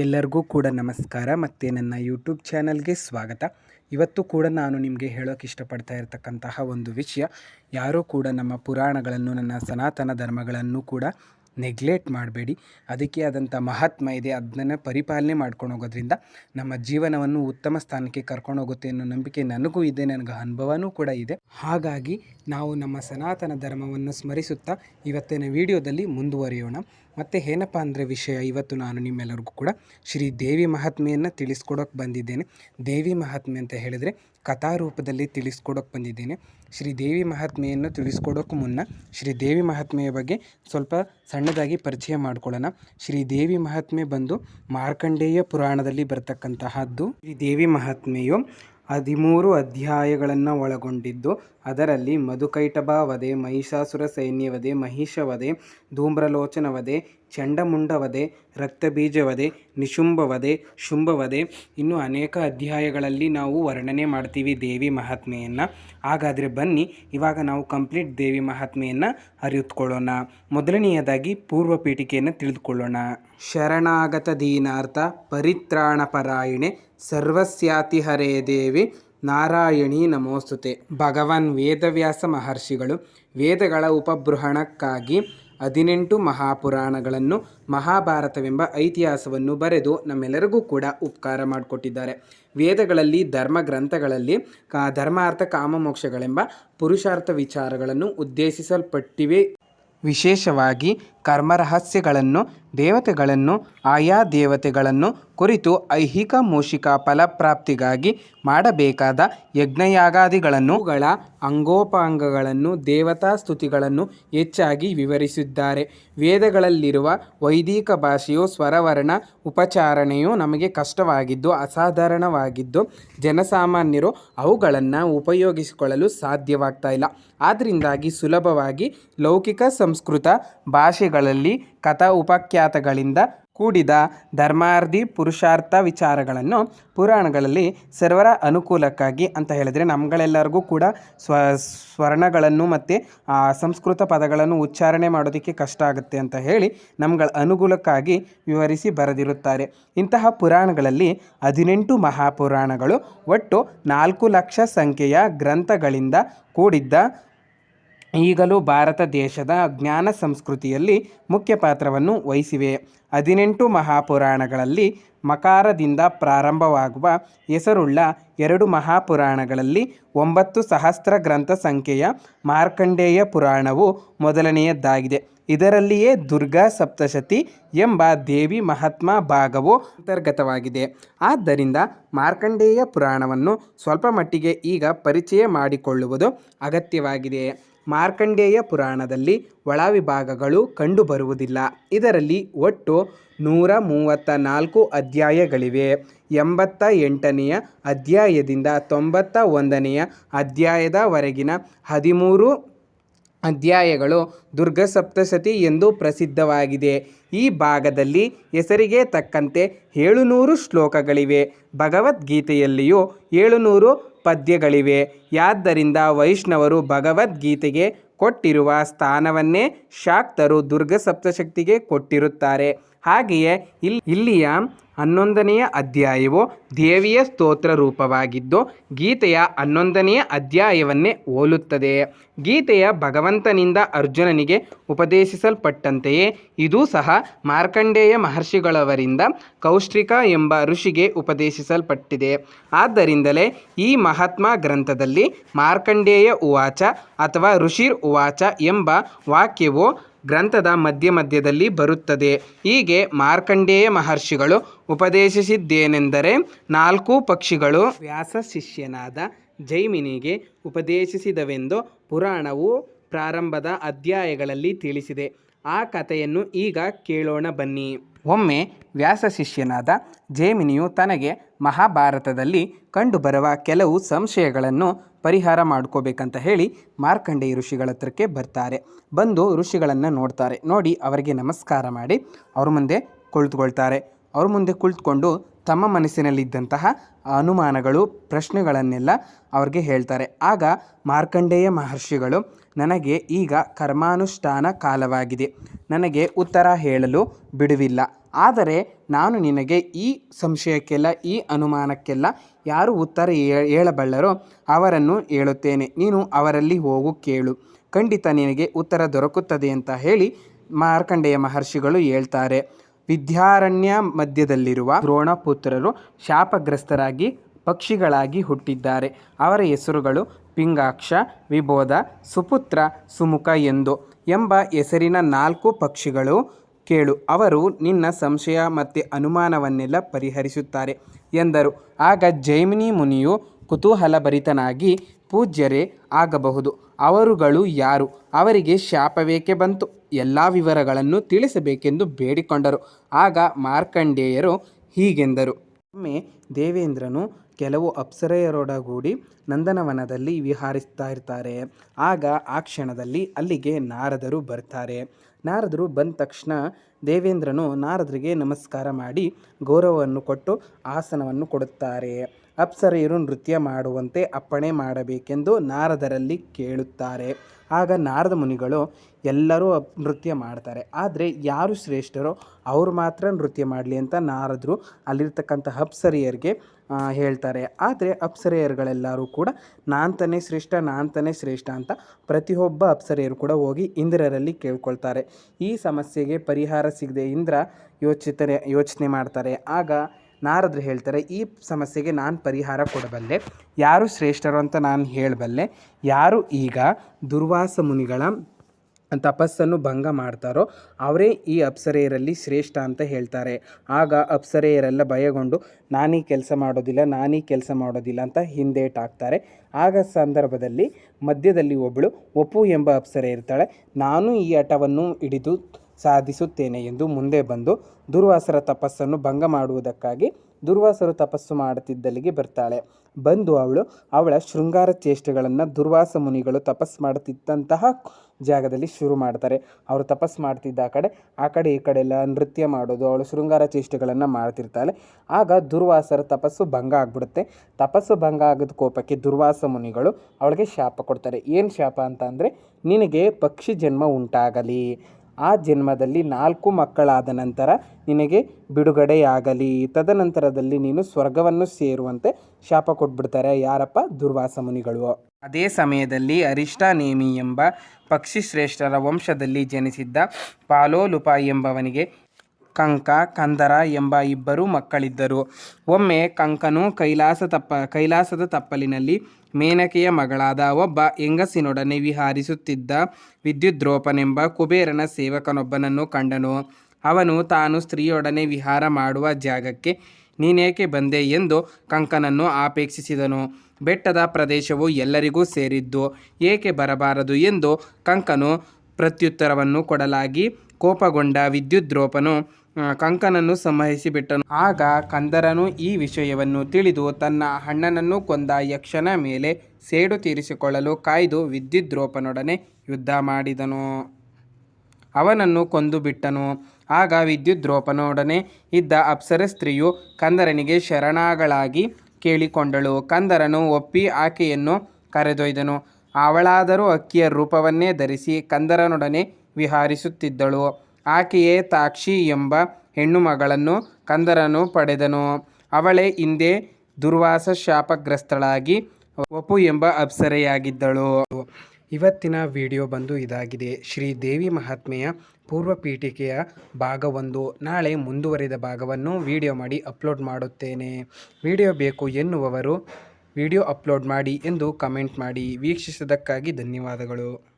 ಎಲ್ಲರಿಗೂ ಕೂಡ ನಮಸ್ಕಾರ ಮತ್ತು ನನ್ನ ಯೂಟ್ಯೂಬ್ ಚಾನಲ್ಗೆ ಸ್ವಾಗತ. ಇವತ್ತು ಕೂಡ ನಾನು ನಿಮಗೆ ಹೇಳೋಕೆ ಇಷ್ಟಪಡ್ತಾ ಇರತಕ್ಕಂತಹ ಒಂದು ವಿಷಯ. ಯಾರೂ ಕೂಡ ನಮ್ಮ ಪುರಾಣಗಳನ್ನು, ನನ್ನ ಸನಾತನ ಧರ್ಮಗಳನ್ನು ಕೂಡ ನೆಗ್ಲೆಕ್ಟ್ ಮಾಡಬೇಡಿ. ಅದಕ್ಕೆ ಆದಂಥ ಮಹಾತ್ಮ ಇದೆ ಅದನ್ನು ಪರಿಪಾಲನೆ ಮಾಡ್ಕೊಂಡು ಹೋಗೋದ್ರಿಂದ ನಮ್ಮ ಜೀವನವನ್ನು ಉತ್ತಮ ಸ್ಥಾನಕ್ಕೆ ಕರ್ಕೊಂಡು ಹೋಗುತ್ತೆ ಅನ್ನೋ ನಂಬಿಕೆ ನನಗೂ ಇದೆ, ನನಗೆ ಅನುಭವನೂ ಕೂಡ ಇದೆ. ಹಾಗಾಗಿ ನಾವು ನಮ್ಮ ಸನಾತನ ಧರ್ಮವನ್ನು ಸ್ಮರಿಸುತ್ತಾ ಇವತ್ತಿನ ವಿಡಿಯೋದಲ್ಲಿ ಮುಂದುವರಿಯೋಣ. ಮತ್ತು ಏನಪ್ಪ ಅಂದರೆ ವಿಷಯ, ಇವತ್ತು ನಾನು ನಿಮ್ಮೆಲ್ಲರಿಗೂ ಕೂಡ ಶ್ರೀ ದೇವಿ ಮಹಾತ್ಮೆಯನ್ನು ತಿಳಿಸ್ಕೊಡೋಕೆ ಬಂದಿದ್ದೇನೆ. ದೇವಿ ಮಹಾತ್ಮೆ ಅಂತ ಹೇಳಿದರೆ ಕಥಾರೂಪದಲ್ಲಿ ತಿಳಿಸ್ಕೊಡೋಕೆ ಬಂದಿದ್ದೇನೆ. ಶ್ರೀ ದೇವಿ ಮಹಾತ್ಮೆಯನ್ನು ತಿಳಿಸ್ಕೊಡೋಕ್ಕೂ ಮುನ್ನ ಶ್ರೀ ದೇವಿ ಮಹಾತ್ಮೆಯ ಬಗ್ಗೆ ಸ್ವಲ್ಪ ಸಣ್ಣದಾಗಿ ಪರಿಚಯ ಮಾಡಿಕೊಳ್ಳೋಣ. ಶ್ರೀ ದೇವಿ ಮಹಾತ್ಮೆ ಬಂದು ಮಾರ್ಕಂಡೇಯ ಪುರಾಣದಲ್ಲಿ ಬರ್ತಕ್ಕಂತಹದ್ದು. ಶ್ರೀ ದೇವಿ ಮಹಾತ್ಮೆಯು ಹದಿಮೂರು ಅಧ್ಯಾಯಗಳನ್ನು ಒಳಗೊಂಡಿದ್ದು. ಅದರಲ್ಲಿ ಮಧುಕೈಟಭ ವಧೆ ಮಹಿಷಾಸುರ ಸೈನ್ಯವಧೆ, ಮಹಿಷವಧೆ ಮಹಿಷ ವಧೆ ಧೂಮ್ರಲೋಚನ ವಧೆ ಚಂಡಮುಂಡ ವಧೆ ರಕ್ತಬೀಜ ವಧೆ ನಿಶುಂಭ ವಧೆ ಶುಂಭ ವಧೆ ಇನ್ನೂ ಅನೇಕ ಅಧ್ಯಾಯಗಳಲ್ಲಿ ನಾವು ವರ್ಣನೆ ಮಾಡ್ತೀವಿ ದೇವಿ ಮಹಾತ್ಮೆಯನ್ನು. ಹಾಗಾದರೆ ಬನ್ನಿ, ಇವಾಗ ನಾವು ಕಂಪ್ಲೀಟ್ ದೇವಿ ಮಹಾತ್ಮೆಯನ್ನು ಅರಿಯುತ್ಕೊಳ್ಳೋಣ ಮೊದಲನೆಯದಾಗಿ ಪೂರ್ವ ಪೀಠಿಕೆಯನ್ನು ತಿಳಿದುಕೊಳ್ಳೋಣ. ಶರಣಾಗತ ದೀನಾರ್ಥ ಪರಿತ್ರಾಣ ಪರಾಯಣೆ ಸರ್ವಸ್ಯಾತಿ ಹರೇ ದೇವಿ, ನಾರಾಯಣಿ ನಮೋಸ್ತುತೆ. ಭಗವಾನ್ ವೇದವ್ಯಾಸ ಮಹರ್ಷಿಗಳು ವೇದಗಳ ಉಪಬೃಹಣಕ್ಕಾಗಿ ಹದಿನೆಂಟು ಮಹಾಪುರಾಣಗಳನ್ನು, ಮಹಾಭಾರತವೆಂಬ ಐತಿಹಾಸವನ್ನು ಬರೆದು ನಮ್ಮೆಲ್ಲರಿಗೂ ಕೂಡ ಉಪಕಾರ ಮಾಡಿಕೊಟ್ಟಿದ್ದಾರೆ. ವೇದಗಳಲ್ಲಿ ಧರ್ಮ ಗ್ರಂಥಗಳಲ್ಲಿ ಕಾ, ಧರ್ಮಾರ್ಥ ಕಾಮಮೋಕ್ಷಗಳೆಂಬ ಪುರುಷಾರ್ಥ ವಿಚಾರಗಳನ್ನು ಉದ್ದೇಶಿಸಲ್ಪಟ್ಟಿವೆ. ವಿಶೇಷವಾಗಿ ಕರ್ಮರಹಸ್ಯಗಳನ್ನು ದೇವತೆಗಳನ್ನು, ಆಯಾ ದೇವತೆಗಳನ್ನು ಕುರಿತು ಐಹಿಕ ಮೂಷಿಕ ಫಲಪ್ರಾಪ್ತಿಗಾಗಿ ಮಾಡಬೇಕಾದ ಯಜ್ಞಯಾಗಾದಿಗಳನ್ನು ಗಳ ಅಂಗೋಪಾಂಗಗಳನ್ನು, ದೇವತಾ ಸ್ತುತಿಗಳನ್ನು ಹೆಚ್ಚಾಗಿ ವಿವರಿಸಿದ್ದಾರೆ. ವೇದಗಳಲ್ಲಿರುವ ವೈದಿಕ ಭಾಷೆಯು ಸ್ವರವರ್ಣ ಉಪಚಾರಣೆಯು ನಮಗೆ ಕಷ್ಟವಾಗಿದ್ದು, ಅಸಾಧಾರಣವಾಗಿದ್ದು, ಜನಸಾಮಾನ್ಯರು ಅವುಗಳನ್ನು ಉಪಯೋಗಿಸಿಕೊಳ್ಳಲು ಸಾಧ್ಯವಾಗ್ತಾ ಇಲ್ಲ. ಆದ್ದರಿಂದಾಗಿ ಸುಲಭವಾಗಿ ಲೌಕಿಕ ಸಂಸ್ಕೃತ ಭಾಷೆಗಳಲ್ಲಿ ಕಥಾ ಉಪಖ್ಯಾತಗಳಿಂದ ಕೂಡಿದ ಧರ್ಮಾರ್ಧಿ ಪುರುಷಾರ್ಥ ವಿಚಾರಗಳನ್ನು ಪುರಾಣಗಳಲ್ಲಿ ಸರ್ವರ ಅನುಕೂಲಕ್ಕಾಗಿ ಅಂತ ಹೇಳಿದರೆ ನಮ್ಗಳೆಲ್ಲರಿಗೂ ಕೂಡ ಸ್ವ, ಸ್ವರ್ಣಗಳನ್ನು ಮತ್ತು ಸಂಸ್ಕೃತ ಪದಗಳನ್ನು ಉಚ್ಚಾರಣೆ ಮಾಡೋದಕ್ಕೆ ಕಷ್ಟ ಆಗುತ್ತೆ ಅಂತ ಹೇಳಿ ನಮ್ಗಳ ಅನುಕೂಲಕ್ಕಾಗಿ ವಿವರಿಸಿ ಬರೆದಿರುತ್ತಾರೆ. ಇಂತಹ ಪುರಾಣಗಳಲ್ಲಿ ಹದಿನೆಂಟು ಮಹಾಪುರಾಣಗಳು ಒಟ್ಟು ನಾಲ್ಕು ಲಕ್ಷ ಸಂಖ್ಯೆಯ ಗ್ರಂಥಗಳಿಂದ ಕೂಡಿದ್ದ ಈಗಲೂ ಭಾರತ ದೇಶದ ಜ್ಞಾನ ಸಂಸ್ಕೃತಿಯಲ್ಲಿ ಮುಖ್ಯ ಪಾತ್ರವನ್ನು ವಹಿಸಿವೆ. ಹದಿನೆಂಟು ಮಹಾಪುರಾಣಗಳಲ್ಲಿ ಮಕಾರದಿಂದ ಪ್ರಾರಂಭವಾಗುವ ಹೆಸರುಳ್ಳ ಎರಡು ಮಹಾಪುರಾಣಗಳಲ್ಲಿ ಒಂಬತ್ತು ಸಹಸ್ರ ಗ್ರಂಥ ಸಂಖ್ಯೆಯ ಮಾರ್ಕಂಡೇಯ ಪುರಾಣವು ಮೊದಲನೆಯದ್ದಾಗಿದೆ. ಇದರಲ್ಲಿಯೇ ದುರ್ಗಾ ಸಪ್ತಶತಿ ಎಂಬ ದೇವಿ ಮಹಾತ್ಮ ಭಾಗವು ಅಂತರ್ಗತವಾಗಿದೆ. ಆದ್ದರಿಂದ ಮಾರ್ಕಂಡೇಯ ಪುರಾಣವನ್ನು ಸ್ವಲ್ಪ ಮಟ್ಟಿಗೆ ಈಗ ಪರಿಚಯ ಮಾಡಿಕೊಳ್ಳುವುದು ಅಗತ್ಯವಾಗಿದೆ. ಮಾರ್ಕಂಡೇಯ ಪುರಾಣದಲ್ಲಿ ಒಳವಿಭಾಗಗಳು ಕಂಡುಬರುವುದಿಲ್ಲ. ಇದರಲ್ಲಿ ಒಟ್ಟು ನೂರ ಮೂವತ್ತ ನಾಲ್ಕು ಅಧ್ಯಾಯಗಳಿವೆ. ಎಂಬತ್ತ ಎಂಟನೆಯ ಅಧ್ಯಾಯದಿಂದ ತೊಂಬತ್ತ ಒಂದನೆಯ ಅಧ್ಯಾಯದವರೆಗಿನ ಹದಿಮೂರು ಅಧ್ಯಾಯಗಳು ದುರ್ಗ ಸಪ್ತಶತಿ ಎಂದು ಪ್ರಸಿದ್ಧವಾಗಿದೆ. ಈ ಭಾಗದಲ್ಲಿ ಹೆಸರಿಗೆ ತಕ್ಕಂತೆ ಏಳುನೂರು ಶ್ಲೋಕಗಳಿವೆ. ಭಗವದ್ಗೀತೆಯಲ್ಲಿಯೂ ಏಳುನೂರು ಪದ್ಯಗಳಿವೆ. ಯಾದ್ದರಿಂದ ವೈಷ್ಣವರು ಭಗವದ್ಗೀತೆಗೆ ಕೊಟ್ಟಿರುವ ಸ್ಥಾನವನ್ನೇ ಶಾಕ್ತರು ದುರ್ಗ ಸಪ್ತಶಕ್ತಿಗೆ ಕೊಟ್ಟಿರುತ್ತಾರೆ. ಹಾಗೆಯೇ ಇಲ್ಲಿ ಇಲ್ಲಿಯ ಹನ್ನೊಂದನೆಯ ಅಧ್ಯಾಯವು ದೇವಿಯ ಸ್ತೋತ್ರ ರೂಪವಾಗಿದ್ದು, ಗೀತೆಯ ಹನ್ನೊಂದನೆಯ ಅಧ್ಯಾಯವನ್ನೇ ಹೋಲುತ್ತದೆ. ಗೀತೆಯ ಭಗವಂತನಿಂದ ಅರ್ಜುನನಿಗೆ ಉಪದೇಶಿಸಲ್ಪಟ್ಟಂತೆಯೇ, ಇದೂ ಸಹ ಮಾರ್ಕಂಡೇಯ ಮಹರ್ಷಿಗಳವರಿಂದ ಕೌಷ್ಟಿಕ ಎಂಬ ಋಷಿಗೆ ಉಪದೇಶಿಸಲ್ಪಟ್ಟಿದೆ. ಆದ್ದರಿಂದಲೇ ಈ ಮಹಾತ್ಮ ಗ್ರಂಥದಲ್ಲಿ ಮಾರ್ಕಂಡೇಯ ಉವಾಚ ಅಥವಾ ಋಷಿರ್ ಉವಾಚ ಎಂಬ ವಾಕ್ಯವು ಗ್ರಂಥದ ಮಧ್ಯ ಮಧ್ಯದಲ್ಲಿ ಬರುತ್ತದೆ. ಹೀಗೆ ಮಾರ್ಕಂಡೇಯ ಮಹರ್ಷಿಗಳು ಉಪದೇಶಿಸಿದ್ದೇನೆಂದರೆ ನಾಲ್ಕು ಪಕ್ಷಿಗಳು ವ್ಯಾಸ ಶಿಷ್ಯನಾದ ಜೈಮಿನಿಗೆ ಉಪದೇಶಿಸಿದವೆಂದು ಪುರಾಣವು ಪ್ರಾರಂಭದ ಅಧ್ಯಾಯಗಳಲ್ಲಿ ತಿಳಿಸಿದೆ. ಆ ಕಥೆಯನ್ನು ಈಗ ಕೇಳೋಣ ಬನ್ನಿ. ಒಮ್ಮೆ ವ್ಯಾಸ ಶಿಷ್ಯನಾದ ಜೈಮಿನಿಯು ತನಗೆ ಮಹಾಭಾರತದಲ್ಲಿ ಕಂಡುಬರುವ ಕೆಲವು ಸಂಶಯಗಳನ್ನು ಪರಿಹಾರ ಮಾಡ್ಕೋಬೇಕಂತ ಹೇಳಿ ಮಾರ್ಕಂಡೇಯ ಋಷಿಗಳ ಹತ್ರಕ್ಕೆ ಬರ್ತಾರೆ. ಬಂದು ಋಷಿಗಳನ್ನು ನೋಡ್ತಾರೆ. ನೋಡಿ ಅವರಿಗೆ ನಮಸ್ಕಾರ ಮಾಡಿ, ಅವ್ರ ಮುಂದೆ ಕುಳಿತುಕೊಳ್ತಾರೆ. ಅವ್ರ ಮುಂದೆ ಕುಳಿತುಕೊಂಡು ತಮ್ಮ ಮನಸ್ಸಿನಲ್ಲಿದ್ದಂತಹ ಅನುಮಾನಗಳು, ಪ್ರಶ್ನೆಗಳನ್ನೆಲ್ಲ ಅವ್ರಿಗೆ ಹೇಳ್ತಾರೆ. ಆಗ ಮಾರ್ಕಂಡೇಯ ಮಹರ್ಷಿಗಳು, ನನಗೆ ಈಗ ಕರ್ಮಾನುಷ್ಠಾನ ಕಾಲವಾಗಿದೆ. ನನಗೆ ಉತ್ತರ ಹೇಳಲು ಬಿಡುವಿಲ್ಲ. ಆದರೆ ನಾನು ನಿನಗೆ ಈ ಸಂಶಯಕ್ಕೆಲ್ಲ, ಈ ಅನುಮಾನಕ್ಕೆಲ್ಲ ಯಾರು ಉತ್ತರ ಹೇಳಬಲ್ಲರೋ ಅವರನ್ನು ಹೇಳುತ್ತೇನೆ. ನೀನು ಅವರಲ್ಲಿ ಹೋಗು, ಕೇಳು. ಖಂಡಿತ ನಿನಗೆ ಉತ್ತರ ದೊರಕುತ್ತದೆ ಅಂತ ಹೇಳಿ ಮಾರ್ಕಂಡೇಯ ಮಹರ್ಷಿಗಳು ಹೇಳ್ತಾರೆ. ವಿದ್ಯಾರಣ್ಯ ಮಧ್ಯದಲ್ಲಿರುವ ದ್ರೋಣಪುತ್ರರು ಶಾಪಗ್ರಸ್ತರಾಗಿ ಪಕ್ಷಿಗಳಾಗಿ ಹುಟ್ಟಿದ್ದಾರೆ. ಅವರ ಹೆಸರುಗಳು ಪಿಂಗಾಕ್ಷ, ವಿಬೋಧ, ಸುಪುತ್ರ, ಸುಮುಖ ಎಂದು ಎಂಬ ಹೆಸರಿನ ನಾಲ್ಕು ಪಕ್ಷಿಗಳು ಕೇಳು. ಅವರು ನಿನ್ನ ಸಂಶಯ ಮತ್ತು ಅನುಮಾನವನ್ನೆಲ್ಲ ಪರಿಹರಿಸುತ್ತಾರೆ ಎಂದರು. ಆಗ ಜೈಮಿನಿ ಮುನಿಯು ಕುತೂಹಲಭರಿತನಾಗಿ ಪೂಜ್ಯರೇ ಆಗಬಹುದು. ಅವರುಗಳು ಯಾರು? ಅವರಿಗೆ ಶಾಪವೇಕೆ ಬಂತು? ಎಲ್ಲ ವಿವರಗಳನ್ನು ತಿಳಿಸಬೇಕೆಂದು ಬೇಡಿಕೊಂಡರು. ಆಗ ಮಾರ್ಕಂಡೇಯರು ಹೀಗೆಂದರು. ಒಮ್ಮೆ ದೇವೇಂದ್ರನು ಕೆಲವು ಅಪ್ಸರೆಯರೊಡಗೂಡಿ ನಂದನವನದಲ್ಲಿ ವಿಹಾರಿಸ್ತಾ ಇರ್ತಾರೆ. ಆಗ ಆ ಕ್ಷಣದಲ್ಲಿ ಅಲ್ಲಿಗೆ ನಾರದರು ಬರ್ತಾರೆ. ನಾರದರು ಬಂದ ತಕ್ಷಣ ದೇವೇಂದ್ರನು ನಾರದರಿಗೆ ನಮಸ್ಕಾರ ಮಾಡಿ ಗೌರವವನ್ನು ಕೊಟ್ಟು ಆಸನವನ್ನು ಕೊಡುತ್ತಾರೆ. ಅಪ್ಸರೆಯರು ನೃತ್ಯ ಮಾಡುವಂತೆ ಅಪ್ಪಣೆ ಮಾಡಬೇಕೆಂದು ನಾರದರಲ್ಲಿ ಕೇಳುತ್ತಾರೆ. ಆಗ ನಾರದ ಮುನಿಗಳು ಎಲ್ಲರೂ ನೃತ್ಯ ಮಾಡ್ತಾರೆ. ಆದರೆ ಯಾರು ಶ್ರೇಷ್ಠರೋ ಅವರು ಮಾತ್ರ ನೃತ್ಯ ಮಾಡಲಿ ಅಂತ ನಾರದರು ಅಲ್ಲಿರ್ತಕ್ಕಂಥ ಅಪ್ಸರಿಯರಿಗೆ ಹೇಳ್ತಾರೆ. ಆದರೆ ಅಪ್ಸರೆಯರುಗಳೆಲ್ಲರೂ ಕೂಡ ನಾಂತನೇ ತಾನೇ ಶ್ರೇಷ್ಠ ನಾಂತನೇ ತಾನೇ ಶ್ರೇಷ್ಠ ಅಂತ ಪ್ರತಿಯೊಬ್ಬ ಅಪ್ಸರೆಯರು ಕೂಡ ಹೋಗಿ ಇಂದ್ರರಲ್ಲಿ ಕೇಳ್ಕೊಳ್ತಾರೆ. ಈ ಸಮಸ್ಯೆಗೆ ಪರಿಹಾರ ಸಿಗದೆ ಇಂದ್ರ ಯೋಚಿತರೆ, ಯೋಚನೆ ಮಾಡ್ತಾರೆ. ಆಗ ನಾರದರು ಹೇಳ್ತಾರೆ, ಈ ಸಮಸ್ಯೆಗೆ ನಾನು ಪರಿಹಾರ ಕೊಡಬಲ್ಲೆ. ಯಾರು ಶ್ರೇಷ್ಠರು ಅಂತ ನಾನು ಹೇಳಬಲ್ಲೆ. ಯಾರು ಈಗ ದುರ್ವಾಸ ಮುನಿಗಳ ತಪಸ್ಸನ್ನು ಭಂಗ ಮಾಡ್ತಾರೋ, ಅವರೇ ಈ ಅಪ್ಸರೆಯರಲ್ಲಿ ಶ್ರೇಷ್ಠ ಅಂತ ಹೇಳ್ತಾರೆ. ಆಗ ಅಪ್ಸರೆಯರೆಲ್ಲ ಭಯಗೊಂಡು, ನಾನೀ ಕೆಲಸ ಮಾಡೋದಿಲ್ಲ, ನಾನೀ ಕೆಲಸ ಮಾಡೋದಿಲ್ಲ ಅಂತ ಹಿಂದೇಟಾಕ್ತಾರೆ ಆಗ ಸಂದರ್ಭದಲ್ಲಿ ಮಧ್ಯದಲ್ಲಿ ಒಬ್ಬಳು ಒಪ್ಪು ಎಂಬ ಅಪ್ಸರೆ ಇರ್ತಾಳೆ. ನಾನು ಈ ಹಠವನ್ನು ಹಿಡಿದು ಸಾಧಿಸುತ್ತೇನೆ ಎಂದು ಮುಂದೆ ಬಂದು ದುರ್ವಾಸರ ತಪಸ್ಸನ್ನು ಭಂಗ ಮಾಡುವುದಕ್ಕಾಗಿ ದುರ್ವಾಸರು ತಪಸ್ಸು ಮಾಡುತ್ತಿದ್ದಲ್ಲಿಗೆ ಬರ್ತಾಳೆ. ಬಂದು ಅವಳು ಅವಳ ಶೃಂಗಾರ ಚೇಷ್ಟೆಗಳನ್ನು ದುರ್ವಾಸ ಮುನಿಗಳು ತಪಸ್ಸು ಮಾಡುತ್ತಿದ್ದಂತಹ ಜಾಗದಲ್ಲಿ ಶುರು ಮಾಡ್ತಾರೆ. ಅವರು ತಪಸ್ಸು ಮಾಡ್ತಿದ್ದ ಆ ಕಡೆ ಆ ಕಡೆ, ಈ ಕಡೆ ಎಲ್ಲ ನೃತ್ಯ ಮಾಡೋದು, ಅವಳು ಶೃಂಗಾರ ಚೇಷ್ಟೆಗಳನ್ನು ಮಾಡ್ತಿರ್ತಾಳೆ. ಆಗ ದುರ್ವಾಸರ ತಪಸ್ಸು ಭಂಗ ಆಗ್ಬಿಡುತ್ತೆ. ತಪಸ್ಸು ಭಂಗ ಆಗದ ಕೋಪಕ್ಕೆ ದುರ್ವಾಸ ಮುನಿಗಳು ಅವಳಿಗೆ ಶಾಪ ಕೊಡ್ತಾರೆ. ಏನು ಶಾಪ ಅಂತ ಅಂದರೆ, ನಿನಗೆ ಪಕ್ಷಿ ಜನ್ಮ ಉಂಟಾಗಲಿ. ಆ ಜನ್ಮದಲ್ಲಿ ನಾಲ್ಕು ಮಕ್ಕಳಾದ ನಂತರ ನಿನಗೆ ಬಿಡುಗಡೆಯಾಗಲಿ. ತದನಂತರದಲ್ಲಿ ನೀನು ಸ್ವರ್ಗವನ್ನು ಸೇರುವಂತೆ ಶಾಪ ಕೊಟ್ಬಿಡ್ತಾರೆ ಯಾರಪ್ಪ? ದುರ್ವಾಸ ಮುನಿಗಳು. ಅದೇ ಸಮಯದಲ್ಲಿ ಅರಿಷ್ಟಾನೇಮಿ ಎಂಬ ಪಕ್ಷಿಶ್ರೇಷ್ಠರ ವಂಶದಲ್ಲಿ ಜನಿಸಿದ್ದ ಪಾಲೋಲುಪ ಎಂಬವನಿಗೆ ಕಂಕ, ಕಂದರ ಎಂಬ ಇಬ್ಬರು ಮಕ್ಕಳಿದ್ದರು. ಒಮ್ಮೆ ಕಂಕನು ಕೈಲಾಸ ತಪ್ಪ, ಕೈಲಾಸದ ತಪ್ಪಲಿನಲ್ಲಿ ಮೇನಕೆಯ ಮಗಳಾದ ಒಬ್ಬ ಹೆಂಗಸಿನೊಡನೆ ವಿಹಾರಿಸುತ್ತಿದ್ದ ವಿದ್ಯುದ್ರೋಪನೆಂಬ ಕುಬೇರನ ಸೇವಕನೊಬ್ಬನನ್ನು ಕಂಡನು. ಅವನು ತಾನು ಸ್ತ್ರೀಯೊಡನೆ ವಿಹಾರ ಮಾಡುವ ಜಾಗಕ್ಕೆ ನೀನೇಕೆ ಬಂದೆ ಎಂದು ಕಂಕನನ್ನು ಆಪೇಕ್ಷಿಸಿದನು. ಬೆಟ್ಟದ ಪ್ರದೇಶವು ಎಲ್ಲರಿಗೂ ಸೇರಿದ್ದು ಏಕೆ ಬರಬಾರದು ಎಂದು ಕಂಕನು ಪ್ರತ್ಯುತ್ತರವನ್ನು ಕೊಡಲಾಗಿ ಕೋಪಗೊಂಡ ವಿದ್ಯುದ್ರೋಪನು ಕಂಕನನ್ನು ಸಂಹರಿಸಿಬಿಟ್ಟನು. ಆಗ ಕಂದರನು ಈ ವಿಷಯವನ್ನು ತಿಳಿದು ತನ್ನ ಅಣ್ಣನನ್ನು ಕೊಂದ ಯಕ್ಷನ ಮೇಲೆ ಸೇಡು ತೀರಿಸಿಕೊಳ್ಳಲು ಕಾಯ್ದು ವಿದ್ಯುದ್ರೋಪನೊಡನೆ ಯುದ್ಧ ಮಾಡಿದನು. ಅವನನ್ನು ಕೊಂದು ಬಿಟ್ಟನು. ಆಗ ವಿದ್ಯುದ್ರೋಪನೊಡನೆ ಇದ್ದ ಅಪ್ಸರ ಸ್ತ್ರೀಯು ಕಂದರನಿಗೆ ಶರಣಾಗಳಾಗಿ ಕೇಳಿಕೊಂಡಳು. ಕಂದರನು ಒಪ್ಪಿ ಆಕೆಯನ್ನು ಕರೆದೊಯ್ದನು. ಅವಳಾದರೂ ಅಕ್ಕಿಯ ರೂಪವನ್ನೇ ಧರಿಸಿ ಕಂದರನೊಡನೆ ವಿಹಾರಿಸುತ್ತಿದ್ದಳು. ಆಕೆಯೇ ತಾಕ್ಷಿ ಎಂಬ ಹೆಣ್ಣು ಮಗಳನ್ನು ಕಂದರನು ಪಡೆದನು. ಅವಳೇ ಹಿಂದೆ ದುರ್ವಾಸ ಶಾಪಗ್ರಸ್ತಳಾಗಿ ವಪು ಎಂಬ ಅಪ್ಸರೆಯಾಗಿದ್ದಳು. ಇವತ್ತಿನ ವಿಡಿಯೋ ಬಂದು ಇದಾಗಿದೆ. ಶ್ರೀ ದೇವಿ ಮಹಾತ್ಮೆಯ ಪೂರ್ವ ಪೀಠಿಕೆಯ ಭಾಗವೊಂದು. ನಾಳೆ ಮುಂದುವರಿದ ಭಾಗವನ್ನು ವಿಡಿಯೋ ಮಾಡಿ ಅಪ್ಲೋಡ್ ಮಾಡುತ್ತೇನೆ. ವಿಡಿಯೋ ಬೇಕು ಎನ್ನುವವರು ವಿಡಿಯೋ ಅಪ್ಲೋಡ್ ಮಾಡಿ ಎಂದು ಕಮೆಂಟ್ ಮಾಡಿ. ವೀಕ್ಷಿಸಿದ್ದಕ್ಕಾಗಿ ಧನ್ಯವಾದಗಳು.